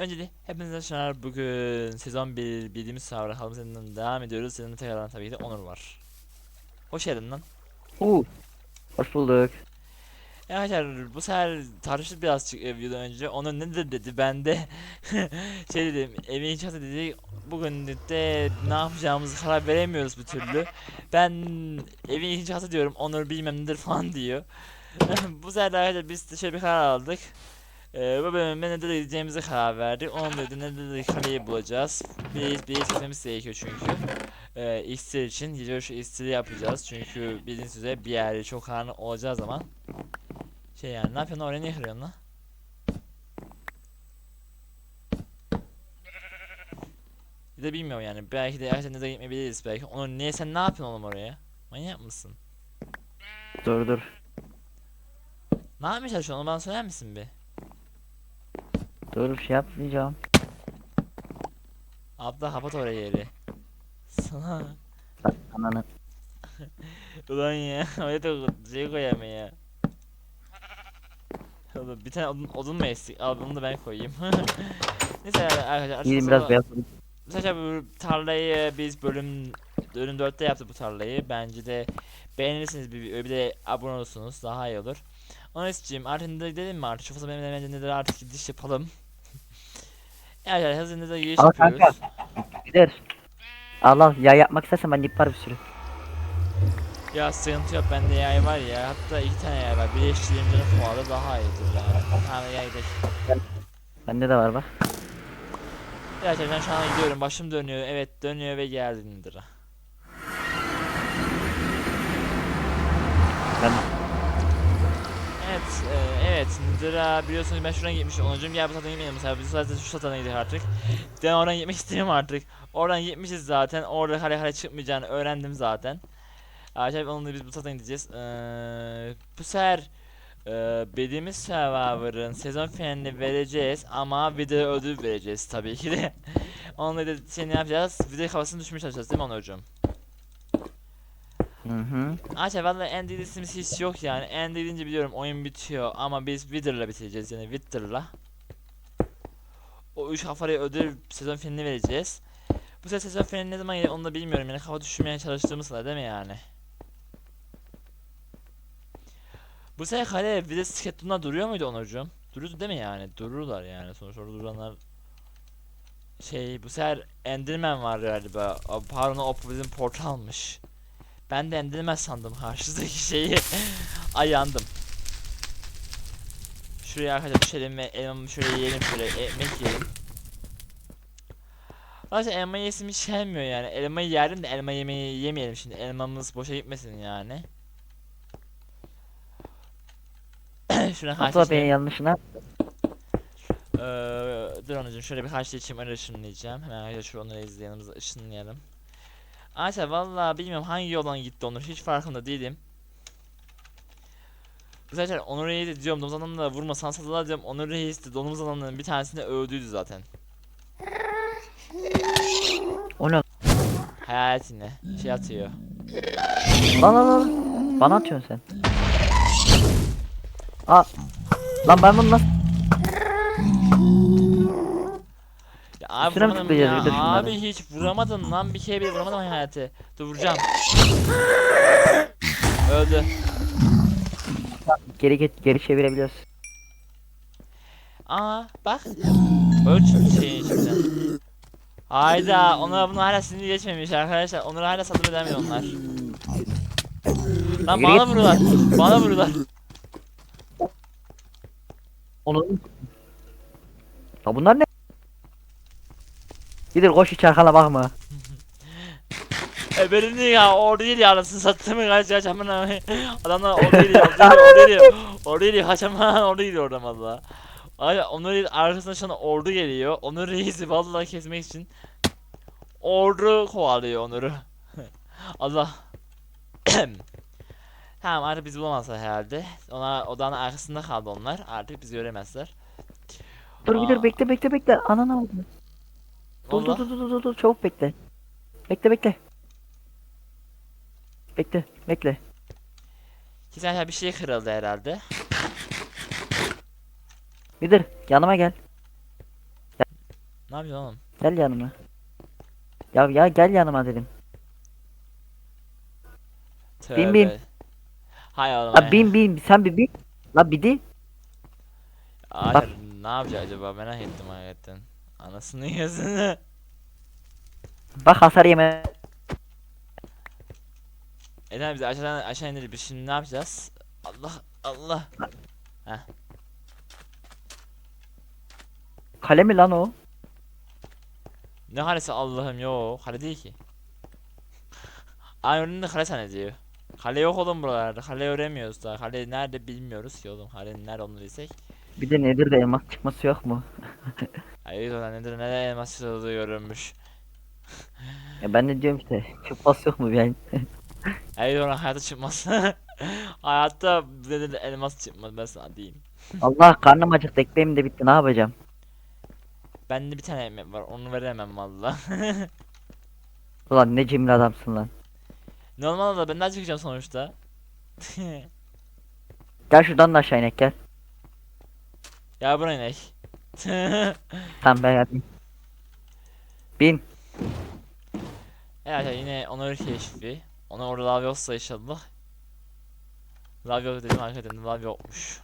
Öncelikle hepinize hoşçakalın. Bugün sezon 1 bildiğimiz server halımızdan devam ediyoruz. Senin tekrardan tabii ki de Onur var. Hoş geldin lan. Oo. Hoş bulduk. E arkadaşlar bu sefer tartıştık birazcık e, videodan önce. Onur nedir dedi. Ben de şey dedim. Evin inşaatı dedi. Bugün de ne yapacağımızı karar veremiyoruz bir türlü. Ben evin inşaatı diyorum. Onur bilmem nedir falan diyor. bu sefer de arkadaşlar biz de şöyle bir karar aldık. Ee, bu bölümde ne de gideceğimize karar verdik. Onun dedi ne de kaleyi bulacağız. Bir bir gitmemiz gerekiyor çünkü. Ee, iksir için gece şu iksiri yapacağız. Çünkü bildiğiniz üzere bir yerde çok karanlık olacağı zaman şey yani ne yapıyorsun oraya niye kırıyorsun lan? Bir de bilmiyorum yani belki de gerçekten de gitmeyebiliriz belki. Onu niye sen ne yapıyorsun oğlum oraya? Manyak mısın? Dur dur. Ne yapmaya çalışıyorsun onu bana söyler misin bir? Dur şey yapmayacağım. Abla kapat oraya yeri. Sana. Bak ananı. Ulan ya oraya da şey koyamam ya. Oğlum bir tane odun, odun mu eksik? Al bunu da ben koyayım. Neyse arkadaşlar. Gidin biraz beyaz. Arkadaşlar bu tarlayı biz bölüm bölüm 4'te yaptık bu tarlayı. Bence de beğenirsiniz bir, bir de abone olursunuz daha iyi olur. Onun için artık gidelim mi artık? Şu fazla benim nedir artık gidiş yapalım. Hızlı da giriş Al yapıyoruz. Gider. Allah ya yapmak istersen ben ip var bir sürü. Ya sıkıntı yok bende yay var ya hatta iki tane yay var. Birleştireyim canı kovalı daha iyidir yani. Tamam yay gidelim. Bende de var bak. Ben şu an gidiyorum başım dönüyor evet dönüyor ve geldindir. Ben Evet, e, evet. Nidra biliyorsunuz ben şuradan gitmişim. Onucum gel bu satana gitmeyelim mesela. Biz zaten şu satana gidelim artık. Ben oradan gitmek istemiyorum artık. Oradan gitmişiz zaten. Orada hare hare çıkmayacağını öğrendim zaten. Acayip onunla biz bu satana gideceğiz. Ee, bu sefer e, bildiğimiz Survivor'ın sezon finalini vereceğiz ama video ödül vereceğiz tabii ki de. Onunla da şey ne yapacağız? Video kafasını düşmüş çalışacağız değil mi Onurcuğum? Hı hı. Aşağı valla end editimiz hiç yok yani. End edince biliyorum oyun bitiyor ama biz Wither'la bitireceğiz yani Wither'la. O üç kafaya ödül sezon finalini vereceğiz. Bu sefer sezon finali ne zaman gelir onu da bilmiyorum yani kafa düşürmeye çalıştığımız sırada değil mi yani? Bu sefer kale bir de duruyor muydu Onurcuğum? Duruyordu değil mi yani? Dururlar yani sonuçta orada duranlar şey bu sefer Enderman var galiba. Pardon o bizim portalmış. Ben de Enderman sandım karşıdaki şeyi. Ayağındım. Şuraya arkadaşlar düşelim ve elmamı şöyle yiyelim şöyle ekmek yiyelim. Arkadaşlar elma yesim hiç gelmiyor yani. Elmayı yerim de elma yemeği yemeyelim şimdi. Elmamız boşa gitmesin yani. Şuna Abla karşı beni yanlışına. Eee dur anacığım şöyle birkaç şey içeyim öyle ışınlayacağım. Hemen arkadaşlar şu onları izle yanımıza ışınlayalım. Arkadaşlar valla bilmiyorum hangi yoldan gitti Onur hiç farkında değilim. Zaten Onur Reis de diyorum domuz adamına da vurma sansadılar diyorum Onur Reis de domuz adamlarının bir tanesini öldüydü zaten. O ne? Hayalet yine şey atıyor. Lan lan lan. Bana atıyorsun sen. Aa. Lan ben bunu nasıl? Abi Üstüne mi vuramadım tıklayacağız ya bir de şunları? abi hiç vuramadın lan bir kere bile vuramadım hayatı. Dur vuracağım. Öldü. Geri git geri çevirebiliyoruz. Aa bak. Öl şeyin içinden. Hayda onlar bunu hala sinir geçmemiş arkadaşlar. Onları hala sadır edemiyor onlar. Lan bana vuruyorlar. Bana vuruyorlar. Onu. Ya bunlar ne? Gidir koş hiç arkana bakma. E benim değil ya orada değil ya anasını sattım kaç kaç aman. Adamlar orada değil ya orada değil orada değil orada değil kaç aman orada değil orada valla. Ay Onur Reis arkasında şu an ordu geliyor. Onur Reis'i vallahi kesmek için ordu kovalıyor Onur'u. Allah. tamam artık biz bulamazlar herhalde. Ona odanın arkasında kaldı onlar. Artık biz göremezler. Dur Aa. gidir bekle bekle bekle. Ananı aldım. Dur dur dur dur dur dur çabuk bekle. Bekle bekle. Bekle bekle. Kesin bir şey kırıldı herhalde. Gidir yanıma gel. Ne yapıyorsun oğlum? Gel yanıma. Ya ya gel yanıma dedim. Bin, bin. Tövbe. Hay oğlum. La bin bin sen bir bin. La bir di. Ağaç ne yapacak acaba merak ettim hakikaten. Anasını yazını. Bak hasar yeme. Eden bizi aşağıdan aşağı indirip biz şimdi ne yapacağız? Allah Allah. Kale mi lan o? Ne karesi Allah'ım yo kale değil ki. Ay önünde kale zannediyor. Kale yok oğlum buralarda. Kale öğrenmiyoruz daha. Kale nerede bilmiyoruz ki oğlum. Kalenin nerede onu bilsek. Bir de nedir de elmas çıkması yok mu? Ay o nedir ne elmas çıkıldığı görünmüş. Ya ben de diyorum işte çıkması yok mu yani? Ay ona hayata çıkmaz. Hayatta nedir elmas çıkmaz ben sana diyeyim. Allah karnım acıktı ekmeğim de bitti ne yapacağım? Bende bir tane ekmek var onu veremem valla. Ulan ne cimri adamsın lan. Normal da ben daha çıkacağım sonuçta. Gel şuradan da aşağı inek gel. Ya buraya inek. Tamam ben geldim. Bin. Evet yine onur keşfi. Ona orada lav yoksa inşallah. Lav yok dedim hakikaten lav yokmuş.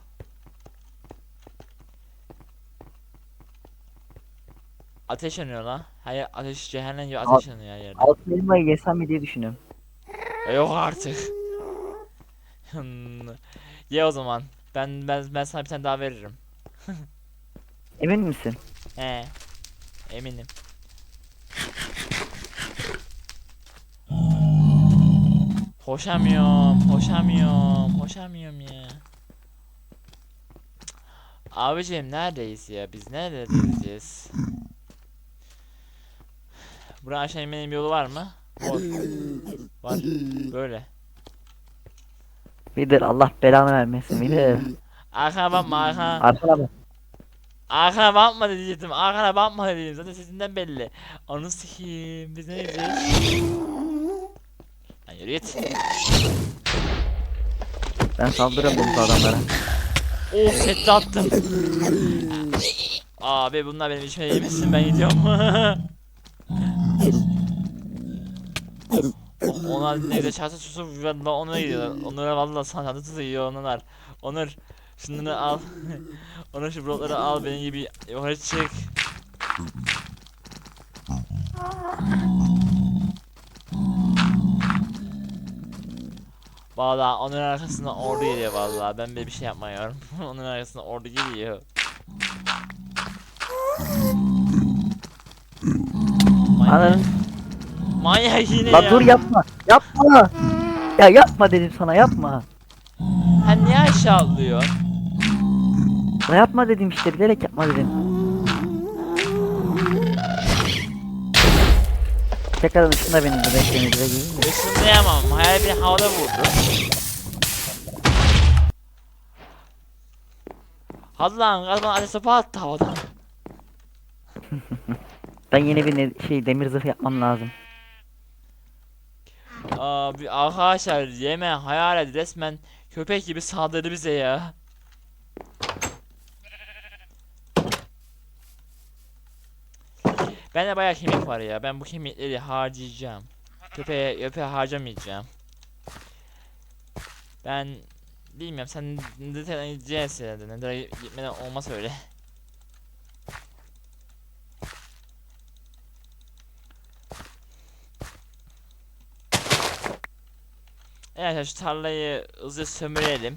Ateş yanıyor lan. Hayır ateş cehennem gibi ateş yanıyor her yerde. Altın elmayı yesem mi diye düşünüyorum. E, Yok artık. Hmm. Ye o zaman. Ben ben ben sana bir tane daha veririm. Emin misin? He. Eminim. Hoşamıyorum, hoşamıyorum, hoşamıyorum ya. Abicim neredeyiz ya? Biz neredeyiz? Buraya aşağı inmenin bir yolu var mı? Var. Var. Böyle. Vidir Allah belanı vermesin Vidir. Arkana bakma arkana. Arkana bak. Arkana bakma diyecektim. Arkana bakma dedim. Zaten sesinden belli. Onu sikeyim. Biz ne diyeceğiz? Lan yürü git. Ben saldırıyorum bu adamlara. Oh sette attım. Abi bunlar benim içime yemesin ben gidiyorum. Onlar ne güzel çarşı susu valla onlara gidiyorlar. Onlara valla sanatı tutuyor onlar. Onur şunları al. Onur şu blokları al benim gibi yukarı çık. Valla onun arkasında ordu geliyor valla ben böyle bir şey yapmıyorum. onun arkasında ordu geliyor. Ananın. manyak yine La ya. dur yapma. Yapma. Ya yapma dedim sana yapma. Ha niye aşağı atlıyor? La yapma dedim işte bilerek yapma dedim. Tekrar ışınla beni de bekleyin direkt geleyim de. Işınlayamam. Hayal bir havada vurdu. Hadi lan gazman ateş topu attı havadan. Ben yeni bir şey demir zırh yapmam lazım. Abi arkadaşlar yeme hayalet resmen köpek gibi saldırdı bize ya. Bende bayağı kemik var ya. Ben bu kemikleri harcayacağım. Köpeğe, köpeğe harcamayacağım. Ben bilmiyorum sen Nether'a gideceğiz herhalde. Nether'a gitmeden olmaz öyle. Evet şu tarlayı hızlı sömürelim.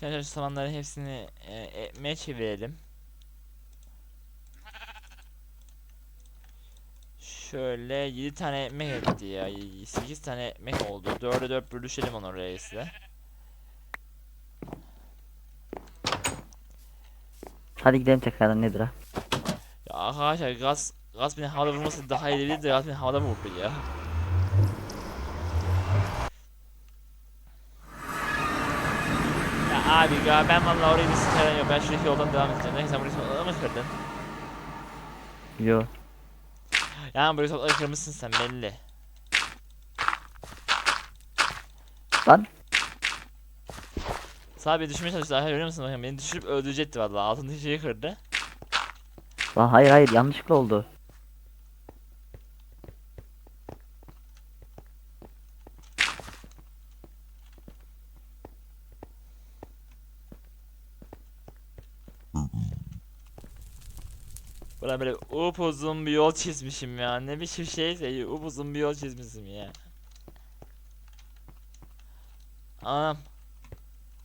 Şu samanların hepsini e, ekmeğe çevirelim. Şöyle 7 tane ekmek etti ya. 8 tane ekmek oldu. 4'e 4 bölüşelim onu size. Hadi gidelim tekrardan nedir ha? Ya arkadaşlar gaz gaz beni havada vurması daha iyi değil de gaz beni havada vurdu ya. Abi ya ben vallahi orayı bir sikerim yok. Ben şuradaki yoldan devam edeceğim. Neyse sen burayı sokaklara mı kırdın? Yo. Yani burayı sokaklara kırmışsın sen belli. Lan. Sağ bir düşmeye çalıştı. Arkadaşlar görüyor musun? Bakın beni düşürüp öldürecekti vallahi. Altındaki şeyi kırdı. Lan hayır hayır yanlışlıkla oldu. Bana böyle upuzun bir yol çizmişim ya. Ne biçim şeyse upuzun bir yol çizmişim ya. Anam.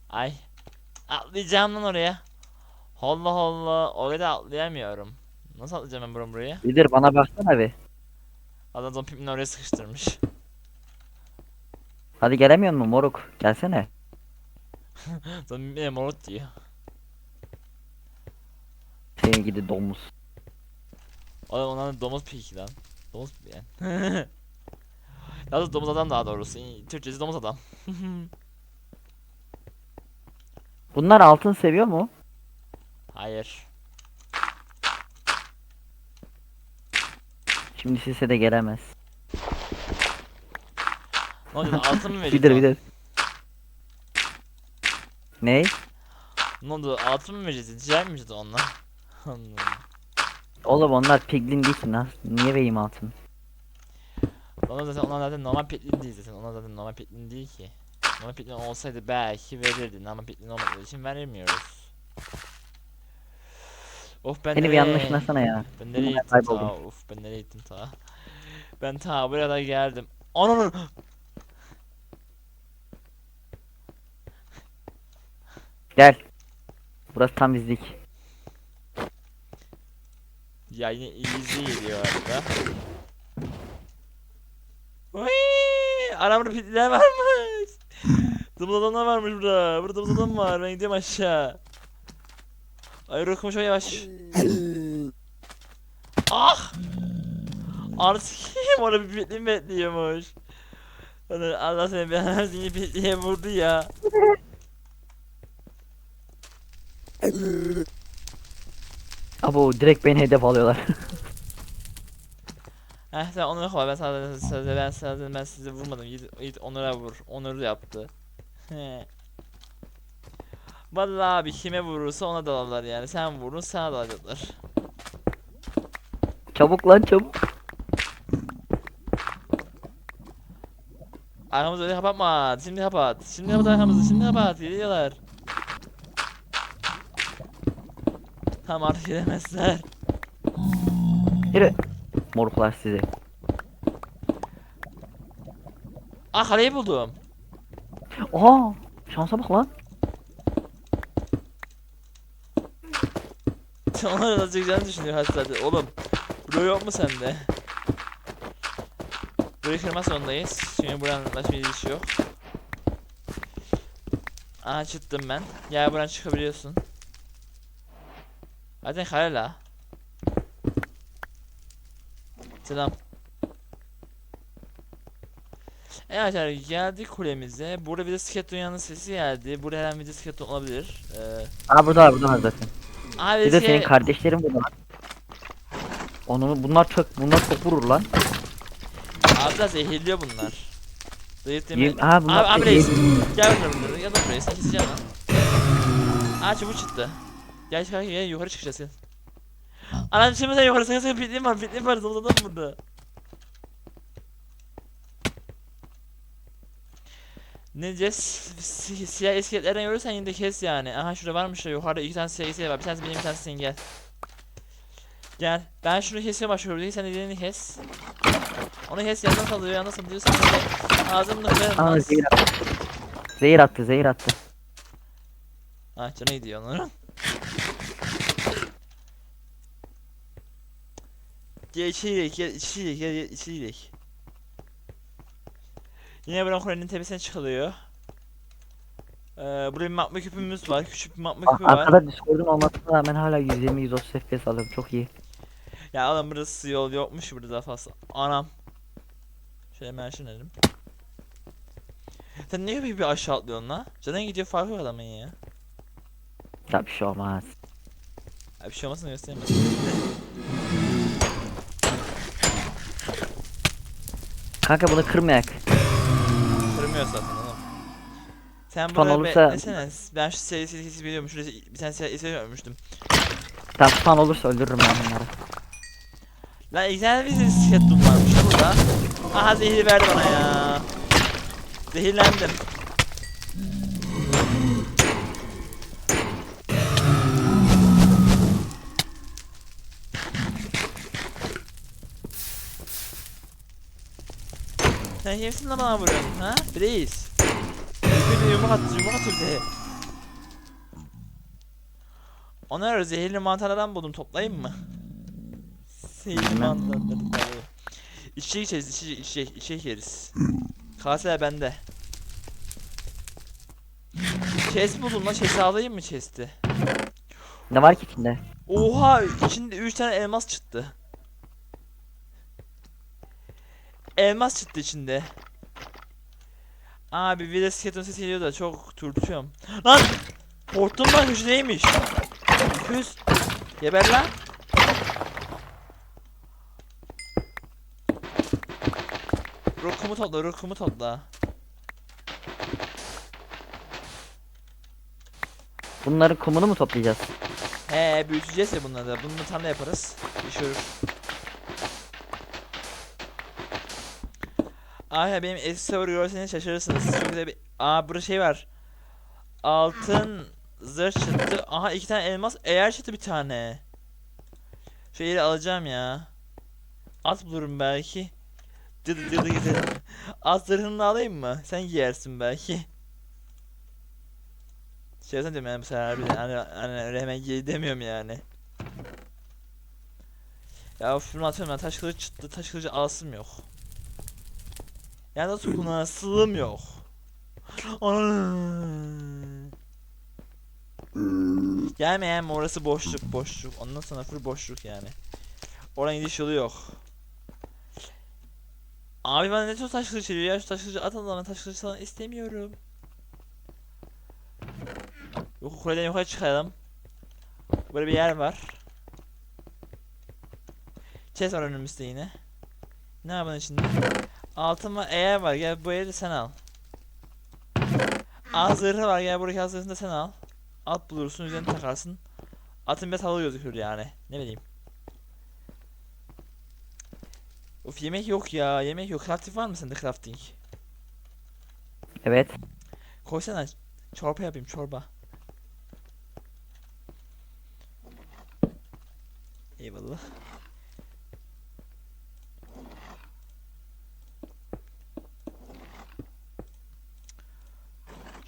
Ay. Atlayacağım lan oraya. Allah Allah. Oraya da atlayamıyorum. Nasıl atlayacağım ben buram buraya? Lider bana baksana bir. Adam zombinin oraya sıkıştırmış. Hadi gelemiyor musun moruk? Gelsene. Zombi beni morut diyor. Seni gidi domuz. Oğlum onların domuz peki lan. Domuz yani. Yalnız domuz adam daha doğrusu. Türkçesi domuz adam. Bunlar altın seviyor mu? Hayır. Şimdi size de gelemez. Ne oldu altın mı verecek? Lider o? lider. Ney? Ne oldu altın mı vereceğiz? Ticaret mi onunla? Anladım. Oğlum onlar piglin değil ki lan. Niye vereyim altın? Onlar zaten onlar zaten normal petlin değil zaten. Onlar zaten normal petlin değil ki. Normal petlin olsaydı belki verirdi. Normal petlin olmadığı için veremiyoruz. Of ben Seni bir nereye- yanlışlasana ya. Ben nereye gittim ta? Of ben nereye gittim ta? Ben ta buraya da geldim. Ananı! Gel. Burası tam bizlik. Ya yine easy geliyor arada. Oy! Aramda pitliler varmış. Domuz adamlar varmış burada. Burada domuz adam var. Ben gidiyorum aşağı. Ay rokum çok yavaş. ah! Artık kim orada bir pitli bekliyormuş. Allah seni an seni pitliye vurdu ya. Abo direkt beni hedef alıyorlar. Heh sen Onur'a koy ben sana sana ben sana ben sizi vurmadım git, git Onur'a vur Onur yaptı. Vallahi abi kime vurursa ona dalarlar yani sen vurun sana dalacaklar çabuk lan çabuk. Arkamızı öyle kapatma şimdi kapat şimdi kapat arkamızı şimdi kapat geliyorlar Tamam artık gelemezler Yürü. Moruklar sizi. Ah kaleyi buldum Oha! Şansa bak lan. Onlar da çıkacağını düşünüyor hastalığı. Oğlum, bro yok mu sende? Burayı kırma zorundayız. Çünkü buranın başka bir iş yok. Aha çıktım ben. Gel buradan çıkabiliyorsun. Zaten la. Selam. Evet arkadaşlar geldik kulemize. Burada bir de sket dünyanın sesi geldi. Burada her an bir de sket olabilir. Ee, Aa burada burada zaten. abi Bir de şey- senin kardeşlerin burada. Onu bunlar çok bunlar çok vurur lan. Abi da zehirliyor bunlar. Zehir deme. Yem- Aa bunlar Abi, abi reis. Gel bakalım. Gel bakalım reis. Keseceğim lan. Aa çubuk çıktı. Gel gel gel yukarı çıkacağız gel. Anam şimdi sen yukarı sakın pitliğim var pitliğim var zıpladım burada. Ne diyeceğiz? Si- siyah iskeletlerden görürsen yine de kes yani. Aha şurada varmış ya yukarıda iki tane siyah iskelet var. Bir tanesi benim bir tanesi senin gel. Gel. Ben şunu kesiyorum başlıyorum. Sen de diğerini kes. Onu kes yanına salıyor yanına salıyor. Sen de ağzını kırarım. Aa zehir attı. Zehir attı zehir attı. Ah canı gidiyor onların. Gel içeri gir, gel içeri gel içeri. Yine buranın kulenin tepesine çıkılıyor. Ee, burada bir magma küpümüz var. Küçük bir magma küpü var. Arkada Discord'un olmasına rağmen hala 120-130 FPS alıyorum. Çok iyi. Ya oğlum burası yol yokmuş burada fazla. Anam. Şöyle hemen şunelim. Sen niye bir, bir aşağı atlıyorsun la? Canın gidiyor farkı yok adamın ya. Ya bir şey olmaz. Ya bir şey olmasın gösteremez. Kanka bunu kırmayak. Kırmıyor zaten oğlum. Sen Fan buraya olursa- beklesene. Ben şu seri seri biliyorum. Şurada bir tane seri seri ölmüştüm. Tam fan olursa öldürürüm ben bunları. Lan tane bir bisiklet varmış burada. Aha zehri verdi bana ya. Zehirlendim. Sen kimsin lan bana vuruyorsun ha? Reis. Bir de yumruk attı yumruk atıyor bir de. Onlar zehirli mantarlardan buldum toplayayım mı? Zehirli tabii. İçecek içeriz içecek içecek içecek yeriz. Kaseler bende. Chest buldum lan chest'i alayım mı chest'i? Ne var ki içinde? Oha içinde 3 tane elmas çıktı. Elmas çıktı içinde. Abi bir de skeleton sesi geliyor da çok turtuyorum. Lan! Hortum lan gücü neymiş? Küs. Geber lan. Rokumu topla, rokumu topla. Bunların kumunu mu toplayacağız? He büyüteceğiz ya bunları da. Bunu da tam da yaparız. İş yürür. Ay ya benim eski server görseniz şaşırırsınız. Çok bir... Aa burada şey var. Altın zırh çıktı. Aha iki tane elmas eğer çıktı bir tane. Yeri alacağım ya. At bulurum belki. Dıdı dıdı gidelim. At zırhını alayım mı? Sen giyersin belki. Şey yapsana diyorum yani bu sefer harbiden hani, hani öyle hemen giy demiyorum yani. Ya şunu atıyorum ben taş kılıcı çıktı taş kılıcı alsım yok. Yani nasıl kullanasılım yok. Gelme yani orası boşluk boşluk ondan sonra full boşluk yani. Oradan gidiş yolu yok. Abi bana ne çok taş veriyor ya şu taş kılıcı at Allah'ına taş kılıcı falan istemiyorum. Yok kuleden yukarı çıkalım. Böyle bir yer var. Chest var önümüzde yine. Ne var bunun içinde? Altın var, eğer var. Gel bu yeri sen al. Al zırhı var. Gel buradaki al zırhını da sen al. At bulursun, üzerine takarsın. Atın bir havalı gözükür yani. Ne bileyim. Of yemek yok ya. Yemek yok. Crafting var mı sende crafting? Evet. Koysana. Çorba yapayım çorba. Eyvallah.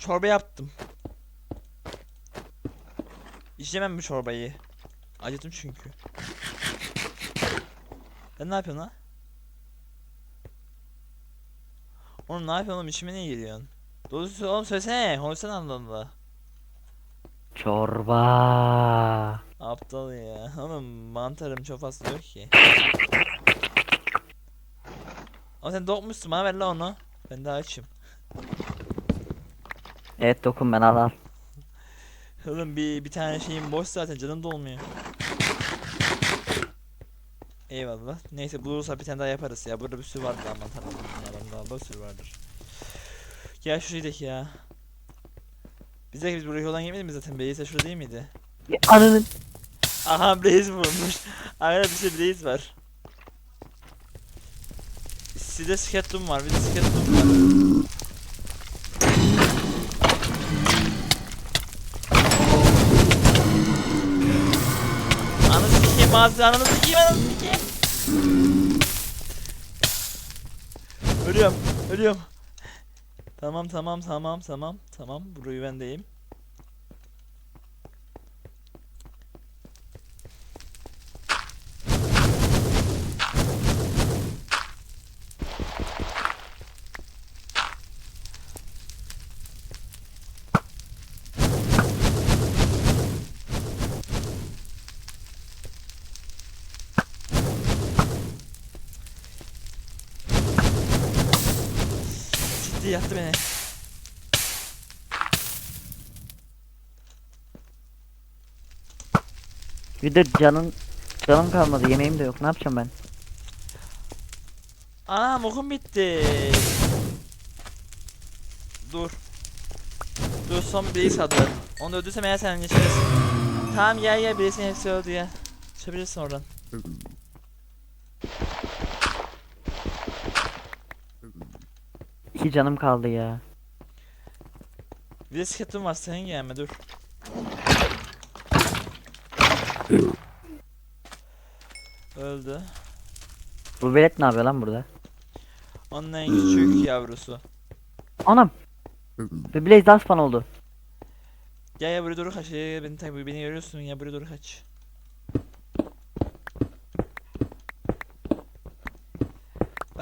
Çorba yaptım. İçemem bu çorbayı. Acıdım çünkü. Sen ne yapıyorsun lan? Oğlum ne yapıyorsun oğlum içime niye geliyorsun? Doğrusu oğlum söylesene. Konuşsana Allah. Çorba. Aptal ya. Oğlum mantarım çok fazla yok ki. Ama sen dokmuşsun bana ver lan onu. Ben daha açım. Evet dokun ben al al. Oğlum bir, bir tane şeyim boş zaten canım dolmuyor. Eyvallah. Neyse bulursa bir tane daha yaparız ya. Burada bir sürü vardır aman tanrım. Bunlardan daha bir sürü vardır. Gel gidelim ya. Biz de biz buraya yoldan gelmedik mi zaten? Beyse şurada değil miydi? Ya, Ananın. Aha Blaze vurmuş. Arkada bir şey Blaze var. Sizde Skeleton var, bir de Skeleton var. Ağzı, ananı sikeyim, ananı sikeyim. Ölüyorum, ölüyorum. Tamam, tamam, tamam, tamam, tamam. Burayı bendeyim. Yaktı beni. Bir de canın canım kalmadı. Yemeğim de yok. Ne yapacağım ben? Anam okum bitti. Dur. Dur son bir reis adı. Onu öldürsem eğer sen geçeriz. Tamam gel gel birisinin hepsi öldü ya. Çıkabilirsin oradan. İki canım kaldı ya. Skatum var senin gelme dur. Öldü. Bu velet ne yapıyor lan burada? Onun en küçük yavrusu. Anam. Bir Blaze daha spawn oldu. Gel ya buraya doğru kaç. Gel, beni takip beni görüyorsun ya buraya doğru kaç.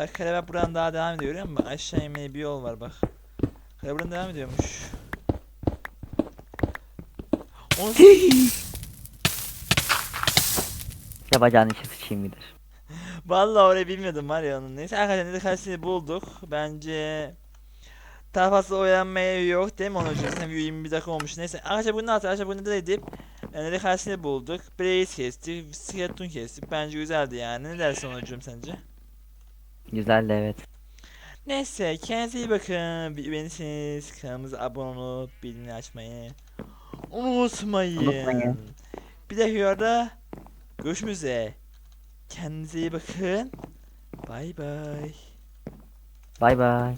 Bak bak buradan daha devam ediyor görüyor musun? Aşağı inmeye bir yol var bak. Kale buradan devam ediyormuş. Onu Yapacağın işi sıçayım gider. Vallahi orayı bilmiyordum var ya onun. Neyse arkadaşlar ne de karşısını bulduk. Bence daha fazla oyalanmaya yok değil mi onun için? Zaten 21 dakika olmuş. Neyse arkadaşlar bunu atın. Arkadaşlar bunu da edip yani de karşısını bulduk. Blaze kestik. Skeleton kestik. Bence güzeldi yani. Ne dersin onucum sence? Güzeldi evet. Neyse kendinize iyi bakın. Bir beğenirseniz kanalımıza abone olup bildirimleri açmayı unutmayın. Unutmayın. Bir de videoda görüşmek üzere. Kendinize iyi bakın. Bay bay. Bay bay.